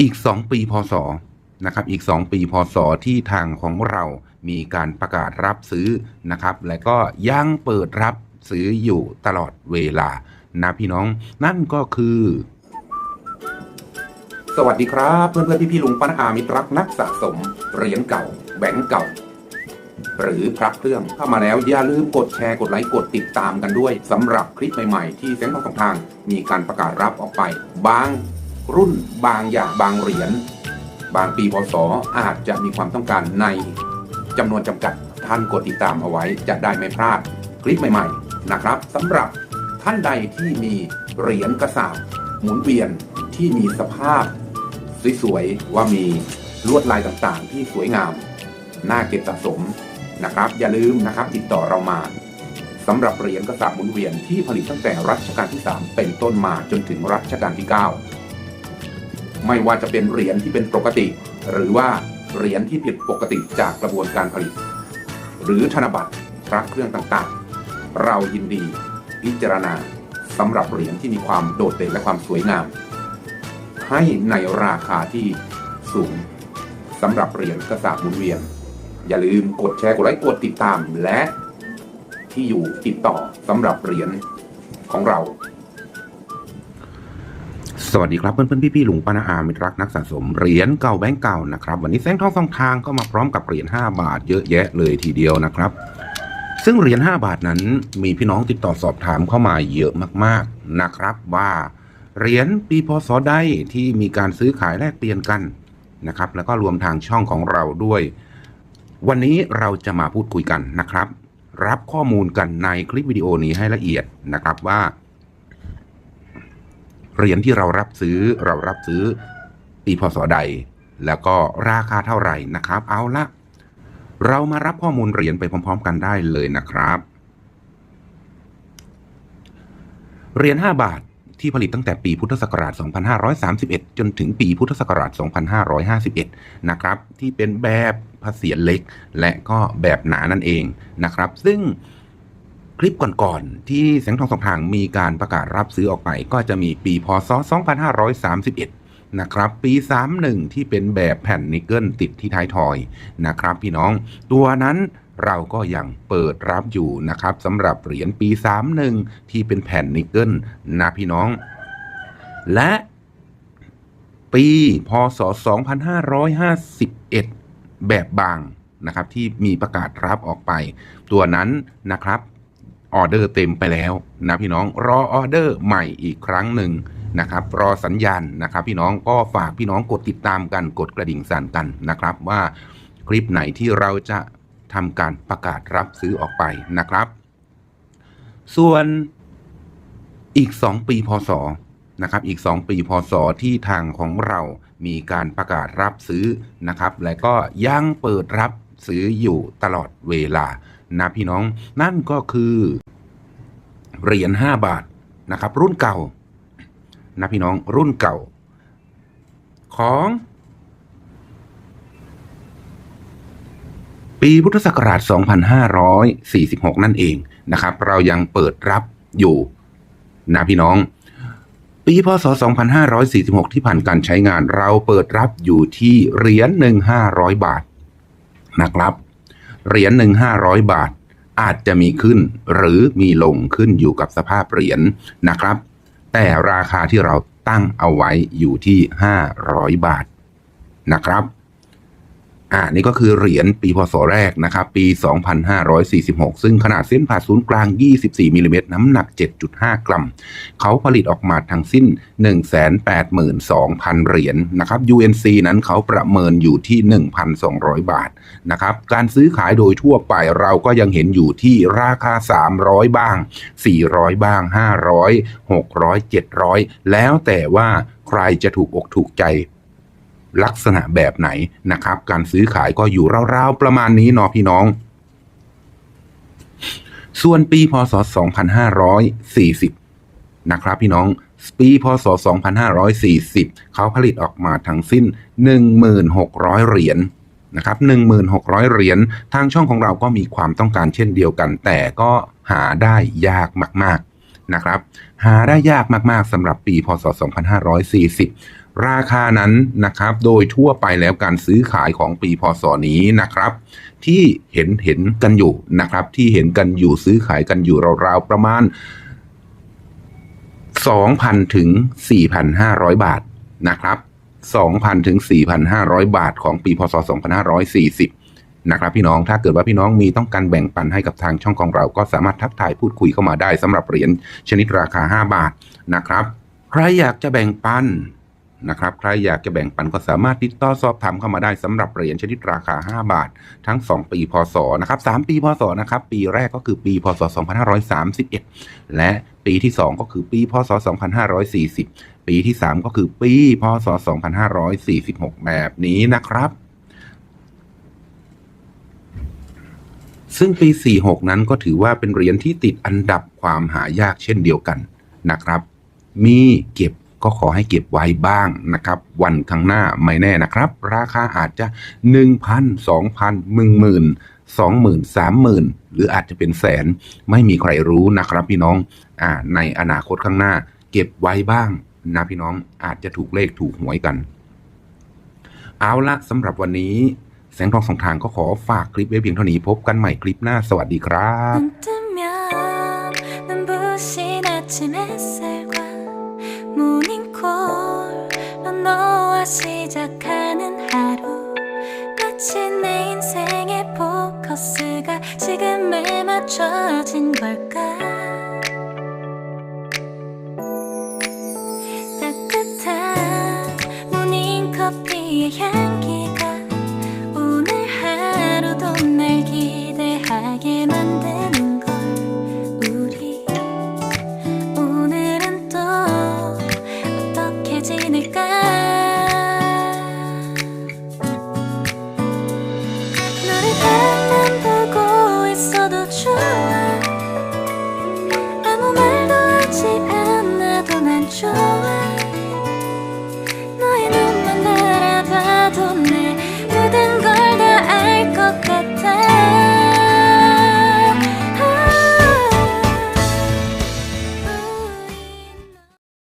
อีก 2 ปีพศนะครับอีก 2 ปีพศที่ทางของเรามีการประกาศรับซื้อนะครับ และก็ยังเปิดรับซื้ออยู่ตลอดเวลานะพี่น้องนั่นก็คือ สวัสดีครับ เพื่อนเพื่อนพี่พี่ๆลุงป้าอามิตรรักนักสะสมเหรียญเก่าแบงก์เก่า หรือพระเครื่องเข้ามาแล้วอย่าลืมกดแชร์กดไลค์กดติดตามกันด้วยสำหรับคลิปใหม่ๆ ที่แสงทองของทางมีการประกาศรับออกไปบาง รุ่นบางอย่างบางเหรียญบางปีพศอาจจะมีความต้องการในจำนวนจำกัดท่านกดติดตามเอาไว้จะได้ไม่พลาดคลิปใหม่ๆนะครับสำหรับท่านใดที่มีเหรียญกระสาบหมุนเวียนที่มีสภาพสวยๆว่ามีลวดลายต่างๆ ที่สวยงาม น่าเก็บสะสมนะครับ อย่าลืมนะครับติดต่อเรามาสำหรับเหรียญกระสาบหมุนเวียนที่ผลิตตั้งแต่รัชกาลที่ 3 เป็นต้นมาจนถึงรัชกาลที่ 9 ไม่ว่าจะเป็นเหรียญที่เป็นปกติ หรือว่าเหรียญที่ผิดปกติจากกระบวนการผลิต หรือธนบัตรพระเครื่องต่างๆ เรายินดีพิจารณาสำหรับเหรียญที่มีความโดดเด่นและความสวยงาม ให้ในราคาที่สูงสำหรับเหรียญกระสาบหมุนเวียน อย่าลืมกดแชร์กดไลค์กดติดตามและที่อยู่ติดต่อสำหรับเหรียญของเรา สวัสดีครับเพื่อนเพื่อนพี่พี่ลุงป้านาอามิตรรักนักสะสมเหรียญเก่าแบงก์เก่านะครับวันนี้แสงทองสองทางก็มาพร้อมกับเหรียญ5บาทเยอะแยะเลยทีเดียวนะครับ ซึ่งเหรียญ5บาทนั้นมีพี่น้องติดต่อสอบถามเข้ามาเยอะมากๆนะครับว่าเหรียญปีพศใดที่มีการซื้อขายแลกเปลี่ยนกันนะครับ แล้วก็รวมทางช่องของเราด้วย วันนี้เราจะมาพูดคุยกันนะครับ รับข้อมูลกันในคลิปวิดีโอนี้ให้ละเอียดนะครับว่า เหรียญที่เรารับซื้อเรารับซื้อปีพศใด แล้วก็ราคาเท่าไหร่นะครับ เอาละเรามารับข้อมูลเหรียญไปพร้อม ๆ กันได้เลยนะครับเหรียญ5บาทที่ผลิตตั้งแต่ปีพุทธศักราช 2531 จนถึงปีพุทธศักราช 2551 นะครับ ที่เป็นแบบภาษียนเล็ก และก็แบบหนานั่นเองนะครับ ซึ่ง คลิปก่อนๆ ที่แสงทองสองทางมีการประกาศรับซื้อออกไป ก็จะมีปีพศ 2531 นะครับ ปี 31 ที่เป็นแบบแผ่นนิกเกิลติดที่ท้ายทอยนะครับ พี่น้องตัวนั้นเราก็ยังเปิดรับอยู่นะครับสำหรับเหรียญปี 31 ที่เป็นแผ่นนิกเกิลนะพี่น้อง และปีพศ 2551 แบบบางนะครับที่มีประกาศรับออกไป ตัวนั้นนะครับ ออเดอร์เต็มไปแล้วนะพี่น้องรอออเดอร์ใหม่อีกครั้งหนึ่งนะครับรอสัญญาณนะครับ พี่น้องก็ฝากพี่น้องกดติดตามกันกดกระดิ่งสั่นกันนะครับ ว่าคลิปไหนที่เราจะทำการประกาศรับซื้อออกไปนะครับ ส่วนอีก 2 ปีพศนะครับอีก 2 ปีพศที่ทางของเรามีการประกาศรับซื้อนะครับ และก็ยังเปิดรับซื้ออยู่ตลอดเวลา นะพี่น้อง นั่นก็คือเหรียญ5บาทนะครับ รุ่นเก่านะพี่น้องรุ่นเก่า ของ ปีพุทธศักราช 2546 นั่นเองนะครับ เรายังเปิดรับอยู่นะพี่น้อง ปีพศ 2546 ที่ผ่านการใช้งาน เราเปิดรับอยู่ที่เหรียญหนึ่ง500บาทนะครับ เหรียญหนึ่ง500บาท อาจจะมีขึ้นหรือมีลงขึ้นอยู่กับสภาพเหรียญนะครับ แต่ราคาที่เราตั้งเอาไว้อยู่ที่ 500 บาทนะครับ อ่านี่ก็คือเหรียญปีพศแรกนะครับ ปี 2546 ซึ่งขนาดเส้นผ่าศูนย์กลาง 24มิลลิเมตรน้ำหนัก 7.5 กรัม เขาผลิตออกมาทั้งสิ้น 182,000 เหรียญนะครับ UNC นั้นเขาประเมินอยู่ที่ 1,200 บาทนะครับ การซื้อขายโดยทั่วไปเราก็ยังเห็นอยู่ที่ราคา 300 บ้าง 400 บ้าง 500 600 700 แล้วแต่ว่าใครจะถูกอกถูกใจ ลักษณะแบบไหนนะครับ การซื้อขายก็อยู่ราวๆประมาณนี้เนาะพี่น้อง ส่วนปีพศ 2540 นะครับพี่น้องปีพศ 2540 เขาผลิตออกมาทั้งสิ้น 1,600 เหรียญนะครับ 1,600 เหรียญ ทางช่องของเราก็มีความต้องการเช่นเดียวกัน แต่ก็หาได้ยากมาก ๆ นะครับ หาได้ยากมาก ๆสำหรับปีพศ 2540 ราคานั้นนะครับ โดยทั่วไปแล้วการซื้อขายของปีพศนี้นะครับ ที่เห็นเห็นกันอยู่นะครับ ที่เห็นกันอยู่ซื้อขายกันอยู่ราวๆประมาณ 2,000 ถึง 4,500 บาทนะครับ 2,000 ถึง 4,500 บาทของปีพศ 2540นะครับพี่น้องถ้าเกิดว่าพี่น้องมีต้องการแบ่งปันให้กับทางช่องของเรา ก็สามารถทักทายพูดคุยเข้ามาได้สำหรับเหรียญชนิดราคา 5 บาทนะครับ ใครอยากจะแบ่งปัน นะครับใครอยากจะแบ่งปันก็สามารถติดต่อสอบถามเข้ามาได้สำหรับเหรียญชนิดราคา 5 บาท ทั้ง 2 ปีพศนะครับ3ปีพศนะครับปีแรกก็คือปีพศ 2531 และปีที่ 2 ก็คือปีพศ 2540 ปีที่ 3 ก็คือปีพศ 2546 แบบนี้นะครับซึ่งปี 46 นั้นก็ถือว่าเป็นเหรียญที่ติดอันดับความหายากเช่นเดียวกันนะครับ มีเก็บ ก็ขอให้เก็บไว้บ้างนะครับ วันข้างหน้าไม่แน่นะครับ ราคาอาจจะ 1,000 2,000 10,000 20,000 30,000 หรืออาจจะเป็นแสนไม่มีใครรู้นะครับพี่น้องอ่าในอนาคตข้างหน้า เก็บไว้บ้างนะพี่น้องอาจจะถูกเลขถูกหวยกัน เอาละสำหรับวันนี้แสงทองสองทางก็ขอฝากคลิปไว้เพียงเท่านี้พบกันใหม่คลิปหน้าสวัสดีครับ 也愿